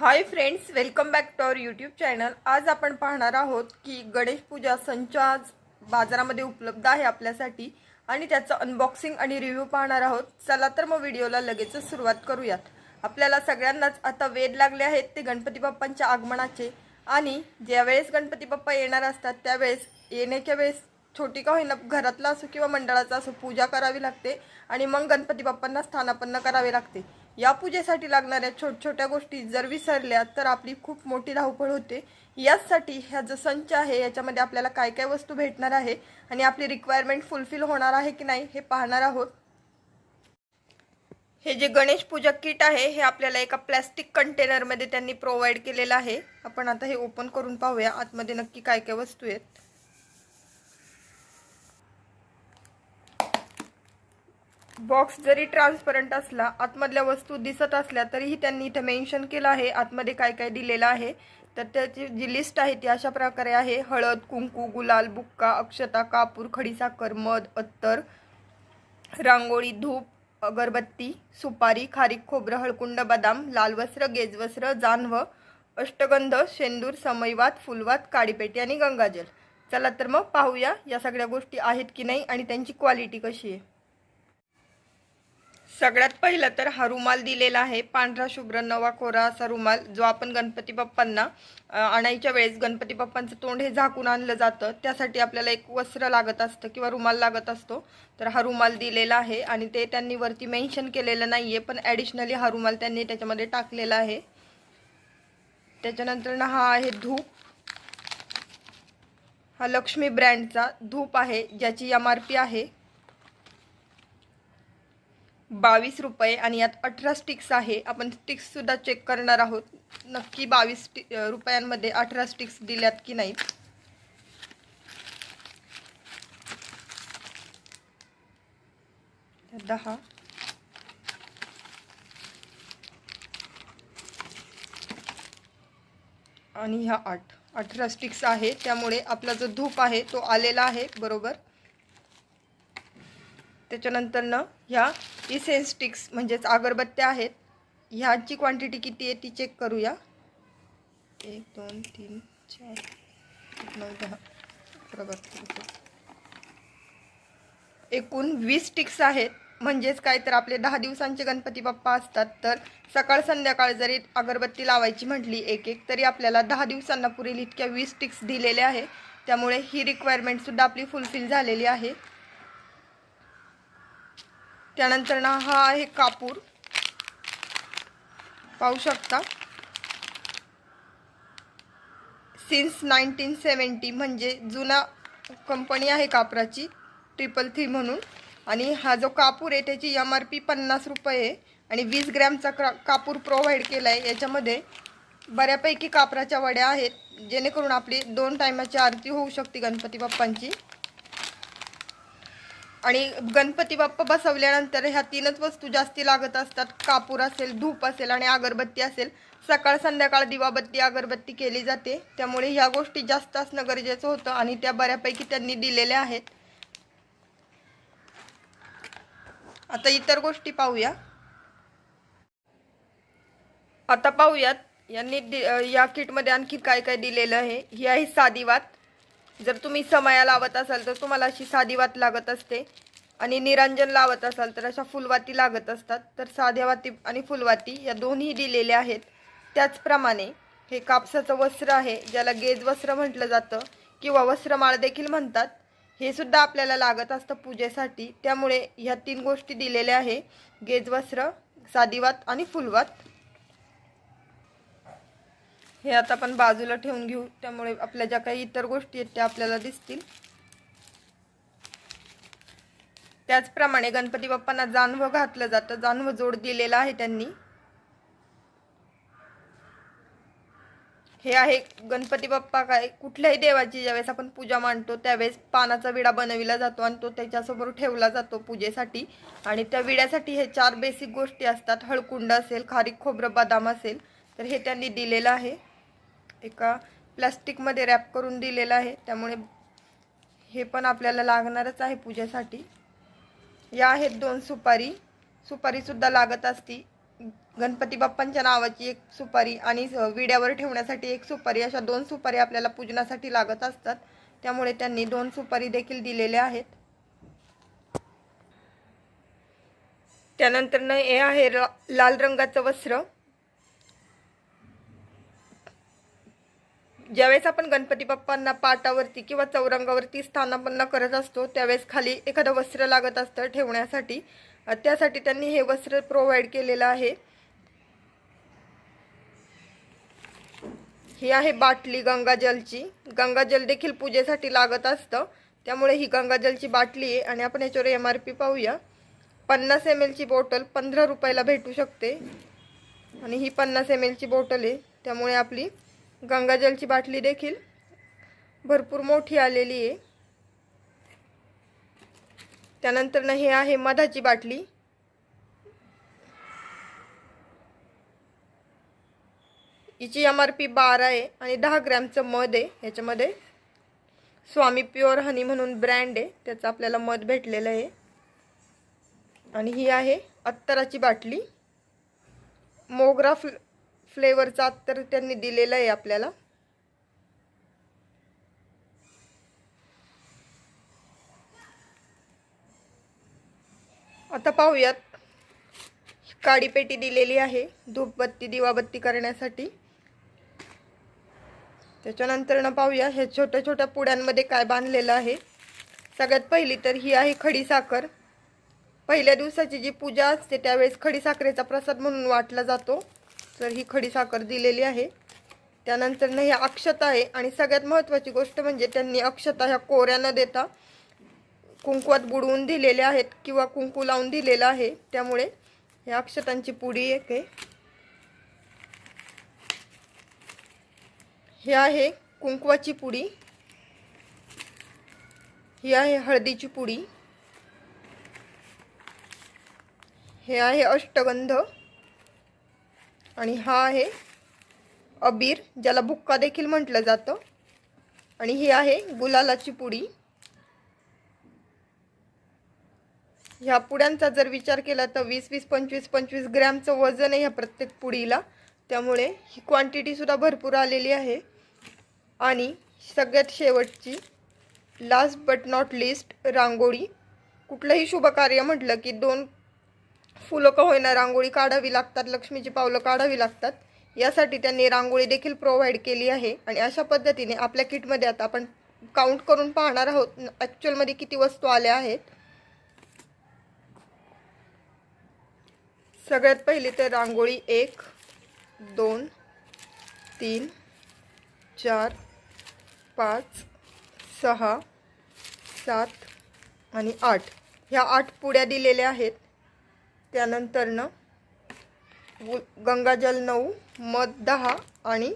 Hi friends welcome back to our YouTube channel आज आपण पाहणार आहोत की गणेश पूजा संच आज बाजारामध्ये उपलब्ध आहे आपल्यासाठी आणि त्याचं अनबॉक्सिंग आणि रिव्ह्यू पाहणार आहोत. चला तर मग व्हिडिओला लगेचच सुरुवात करूयात. आपल्याला सगळ्यांनाच आता वेध लागले आहेत ते गणपती बाप्पांच्या आगमनाचे. आणि ज्यावेळेस गणपती बाप्पा येणार असतात त्यावेळेस येण्याच्या वेळेस छोटी का होईना घरातला असो किंवा मंडळाचा असो पूजा करावी लागते. आणि मग गणपती बाप्पांना स्थानापन्न करावे लागते. या पूजेसाठी लागणाऱ्या छोट छोट्या गोष्टी जर विसरल्या तर आपली खूप मोठी धावपळ होते. याचसाठी ह्या जो संच आहे याच्यामध्ये आपल्याला काय काय वस्तू भेटणार आहे आणि आपली रिक्वायरमेंट फुलफिल होणार आहे की नाही हे पाहणार आहोत. हे जे गणेश पूजा किट आहे हे आपल्याला एका प्लॅस्टिक कंटेनरमध्ये त्यांनी प्रोव्हाइड केलेलं आहे. आपण आता हे ओपन करून पाहूया आतमध्ये नक्की काय काय वस्तू आहेत. बॉक्स जरी ट्रान्सपरंट असला आतमधल्या वस्तू दिसत असल्या तरीही त्यांनी इथं मेन्शन केलं आहे. आतमध्ये काय काय दिलेलं आहे तर त्याची जी लिस्ट आहे ती अशा प्रकारे आहे. हळद कुंकू गुलाल बुक्का अक्षता कापूर खडीसाखर मध अत्तर रांगोळी धूप अगरबत्ती सुपारी खारीक खोबरं हळकुंड बदाम लाल वस्त्र गेजवस्त्र जानव अष्टगंध शेंदूर समयवात फुलवात काडीपेटी आणि गंगाजल. चला तर मग पाहूया या सगळ्या गोष्टी आहेत की नाही आणि त्यांची क्वालिटी कशी आहे. सगळ्यात पहिलं तर हा रुमाल दिलेला आहे. पांढरा शुभ्र नवा कोरा असा रुमाल जो आपण गणपती बाप्पांना आणायच्या वेळेस गणपती बाप्पांचं तोंड हे झाकून आणलं जातं. त्यासाठी आपल्याला एक वस्त्र लागत असतं किंवा रुमाल लागत असतो. तर हा रुमाल दिलेला आहे आणि ते त्यांनी वरती मेन्शन केलेलं नाही आहे पण ॲडिशनली हा रुमाल त्यांनी त्याच्यामध्ये टाकलेला आहे. त्याच्यानंतर ना हा आहे धूप. हा लक्ष्मी ब्रँडचा धूप आहे ज्याची एम आर पी आहे. बावीस रुपये आणि यात अठरा स्टिक्स आहे. आपण स्टिक्ससुद्धा चेक करणार आहोत. नक्की बावीस स्टि रुपयांमध्ये अठरा स्टिक्स दिल्यात की नाहीत. दहा. आणि ह्या आठ. अठरा स्टिक्स आहे. त्यामुळे आपला जो धूप आहे तो आलेला आहे. बरोबर? त्याच्यानंतर ना ह्या इसेन्स स्टिक्स म्हणजेच अगरबत्त्या आहेत. ह्याची क्वांटिटी किती आहे ती चेक करूया. एक दोन तीन चार नऊ दहा अकरा बारा एकूण वीस स्टिक्स आहेत. म्हणजेच काय तर आपले दहा दिवसांचे गणपती बाप्पा असतात. तर सकाळ संध्याकाळ जरी अगरबत्ती लावायची म्हटली एक एक तरी आपल्याला दहा दिवसांना पुरेल इतक्या वीस स्टिक्स दिलेल्या आहे. त्यामुळे ही रिक्वायरमेंटसुद्धा आपली फुलफिल झालेली आहे. त्यानंतर ना हा आहे कापूर. पाहू शकता. सिन्स नाईन्टीन सेवन्टी म्हणजे जुना कंपनी आहे कापराची ट्रिपल थ्री म्हणून. आणि हा जो कापूर आहे त्याची एम आर पी पन्नास रुपये आहे. आणि वीस ग्रॅमचा क्रा कापूर प्रोव्हाइड केला आहे याच्यामध्ये बऱ्यापैकी कापराच्या वड्या आहेत. जेणेकरून आपली दोन टायमाची आरती होऊ शकते गणपती बाप्पांची. आणि गणपती बाप्पा बसवल्यानंतर ह्या तीनच वस्तू जास्ती लागत असतात. कापूर असेल धूप असेल आणि अगरबत्ती असेल. सकाळ संध्याकाळ दिवाबत्ती अगरबत्ती केली जाते. त्यामुळे ह्या गोष्टी जास्त असणं गरजेचं होतं आणि त्या बऱ्यापैकी त्यांनी दिलेल्या आहेत. आता इतर गोष्टी पाहूया. आता पाहूयात यांनी दि या किटमध्ये आणखी काय काय दिलेलं आहे. ही आहे साधी वात. जर तुम्ही समया लावत असाल तर तुम्हाला अशी साधी वात लागत असते. आणि निरंजन लावत असाल तर अशा फुलवाती लागत असतात. तर साध्या वाती आणि फुलवाती या दोन्ही दिलेल्या आहेत. त्याचप्रमाणे हे कापसाचं वस्त्र आहे ज्याला गेज वस्त्र म्हटलं जातं किंवा वस्त्रमाळ देखील म्हणतात. हे सुद्धा आपल्याला लागत असतं पूजेसाठी. त्यामुळे ह्या तीन गोष्टी दिलेल्या आहे. गेज वस्त्र साधीवात आणि फुलवात. हे आता आपण बाजूला ठेवून घेऊ. त्यामुळे आपल्या ज्या काही इतर गोष्टी आहेत त्या आपल्याला दिसतील. त्याचप्रमाणे गणपती बाप्पांना जानवं घातलं जातं. जानवं जोड दिलेला आहे त्यांनी. हे आहे गणपती बाप्पा काय? कुठल्याही देवाची ज्यावेळेस आपण पूजा मांडतो त्यावेळेस पानाचा विडा बनविला जातो आणि तो त्याच्यासमोर ठेवला जातो पूजेसाठी. आणि त्या विड्यासाठी हे चार बेसिक गोष्टी असतात. हळकुंड असेल खारीक खोबरं बदाम असेल तर हे त्यांनी दिलेलं आहे. एका प्लास्टिकमध्ये रॅप करून दिलेलं आहे. त्यामुळे हे पण आपल्याला लागणारच आहे पूजेसाठी. या आहेत दोन सुपारी. सुपारीसुद्धा लागत असती. गणपती बाप्पांच्या नावाची एक सुपारी आणि विड्यावर ठेवण्यासाठी एक सुपारी. अशा दोन सुपारी आपल्याला पूजनासाठी लागत असतात. त्यामुळे त्यांनी दोन सुपारी देखील दिलेल्या आहेत. त्यानंतर हे आहे लाल रंगाचं वस्त्र. ज्यावेळेस आपण गणपती बाप्पांना पाटावरती किंवा चौरंगावरती स्थानापन्न करत असतो त्यावेळेस खाली एखादं वस्त्र लागत असतं ठेवण्यासाठी. त्यासाठी त्यांनी हे वस्त्र प्रोव्हाइड केलेलं आहे. ही आहे बाटली गंगाजलची. गंगाजल देखील पूजेसाठी लागत असतं. त्यामुळे ही गंगाजलची बाटली आहे आणि आपण याच्यावर एम आर पी पाहूया. पन्नास एम एलची बॉटल पंधरा रुपयाला भेटू शकते. आणि ही पन्नास एम एलची बॉटल आहे. त्यामुळे आपली गंगाजलची बाटली देखील भरपूर मोठी आलेली आहे. त्यानंतर हे आहे मधाची बाटली. हिची एम आर पी बारा आहे आणि दहा ग्रॅमचं मध आहे ह्याच्यामध्ये. स्वामी प्युअर हनी म्हणून ब्रँड आहे. त्याचं आपल्याला मध भेटलेलं आहे. आणि ही आहे अत्तराची बाटली. मोगरा फ्ल फ्लेवरचा तर त्यांनी दिलेला आहे आपल्याला. आता पाहूयात. काळी पेटी दिलेली आहे. धूपबत्ती दिवाबत्ती करण्यासाठी. त्याच्यानंतर ना पाहूया हे छोट्या छोट्या पुड्यांमध्ये काय बांधलेलं आहे. सगळ्यात पहिली तर ही आहे खडी साखर. पहिल्या दिवसाची जी पूजा असते त्यावेळेस खडी साखरेचा प्रसाद म्हणून वाटला जातो. तर ही खडी साखर दिलेली आहे त्यानंतर ना ही अक्षता आहे आणि सगळ्यात महत्त्वाची गोष्ट म्हणजे त्यांनी अक्षता ह्या कोऱ्या न देता. कुंकवात बुडवून दिलेल्या आहेत किंवा कुंकू लावून दिलेलं आहे त्यामुळे ह्या अक्षतांची पुडी एक आहे. हे आहे कुंकवाची पुडी. ही आहे हळदीची पुडी. हे आहे अष्टगंध. आणि हा आहे अबीर ज्याला बुक्का देखील म्हटलं जातं. आणि ही आहे गुलालाची पुडी. ह्या पुड्यांचा जर विचार केला तर वीस वीस पंचवीस पंचवीस ग्रॅमचं वजन आहे ह्या प्रत्येक पुडीला. त्यामुळे ही क्वांटिटीसुद्धा भरपूर आलेली आहे. आणि सगळ्यात शेवटची last but not least rangoli. कुठलंही शुभकार्य म्हटलं की दोन फुलं का होईना रांगोळी काढावी लागतात लक्ष्मीची पावलं काढावी लागतात. यासाठी त्यांनी रांगोळी देखील प्रोव्हाइड केली आहे. आणि अशा पद्धतीने आपल्या किटमध्ये आता आपण काउंट करून पाहणार आहोत. ॲक्च्युअलमध्ये किती वस्तू आल्या आहेत. सगळ्यात पहिली तर रांगोळी एक दोन तीन चार पाच सहा सात आणि आठ. ह्या आठ पुड्या दिलेल्या आहेत. त्यानंतरनं गंगाजल नऊ मध दहा आणि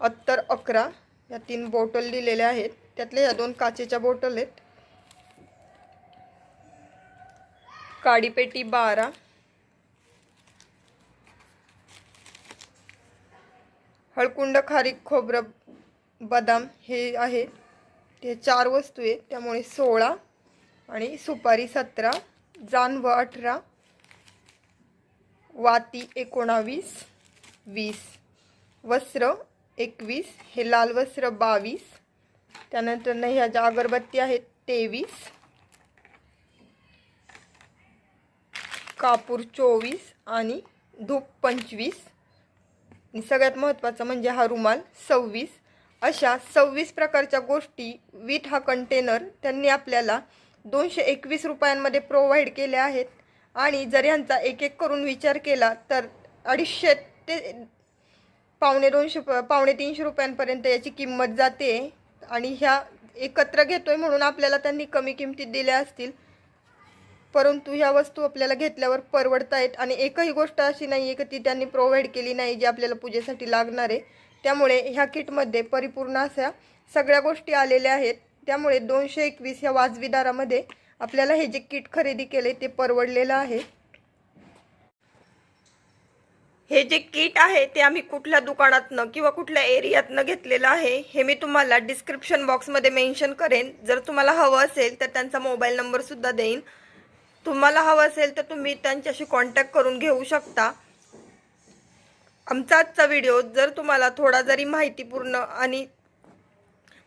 अत्तर अकरा या तीन बॉटल दिलेल्या आहेत. त्यातल्या ह्या दोन काचेच्या बॉटल आहेत. काडीपेटी बारा. हळकुंड खारीक खोबरं बदाम हे आहे ते चार वस्तू आहेत. त्यामुळे सोळा आणि सुपारी सतरा जानव अठरा वाती एकोणावीस वीस वस्त्र एकवीस हे लाल वस्त्र बावीस त्यानंतर न ह्या ज्या अगरबत्ती आहेत तेवीस कापूर चोवीस आणि धूप पंचवीस. आणि सगळ्यात महत्त्वाचं म्हणजे हा रुमाल सव्वीस. अशा सव्वीस प्रकारच्या गोष्टी विथ हा कंटेनर त्यांनी आपल्याला दोनशे एकवीस रुपयांमध्ये प्रोव्हाइड केल्या आहेत. आणि जर यांचा एक एक करून विचार केला तर अडीचशे ते पावणे दोनशे पावणे तीनशे रुपयांपर्यंत याची किंमत जाते. आणि ह्या एकत्र घेतोय म्हणून आपल्याला त्यांनी कमी किमतीत दिल्या असतील. परंतु ह्या वस्तू आपल्याला घेतल्यावर परवडत आहेत. आणि एकही गोष्ट अशी नाही आहे की ती त्यांनी प्रोव्हाइड केली नाही जी आपल्याला पूजेसाठी लागणार आहे. त्यामुळे ह्या किटमध्ये परिपूर्ण अशा सगळ्या गोष्टी आलेल्या आहेत. त्यामुळे दोनशे एकवीस ह्या वाजवी दरामध्ये आपल्याला हे जे किट खरेदी केले ते परवडलेलं आहे. हे जे किट आहे ते आम्ही कुठल्या दुकानातनं किंवा कुठल्या एरियातनं घेतलेलं आहे हे मी तुम्हाला डिस्क्रिप्शन बॉक्समध्ये मेन्शन करेन. जर तुम्हाला हवं असेल तर त्यांचा मोबाईल नंबरसुद्धा देईन. तुम्हाला हवं असेल तर तुम्ही त्यांच्याशी कॉन्टॅक्ट करून घेऊ शकता. आमचा आजचा व्हिडिओ जर तुम्हाला थोडा जरी माहितीपूर्ण आणि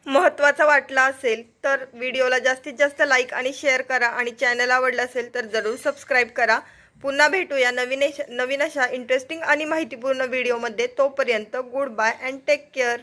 महत्त्वाचा वाटला असेल तर व्हिडिओला जास्तीत जास्त लाईक आणि शेअर करा आणि चॅनल आवडलं असेल तर जरूर सबस्क्राईब करा. पुन्हा भेटूया नवीन नवीन अशा इंटरेस्टिंग आणि माहितीपूर्ण व्हिडिओमध्ये तोपर्यंत good bye and take care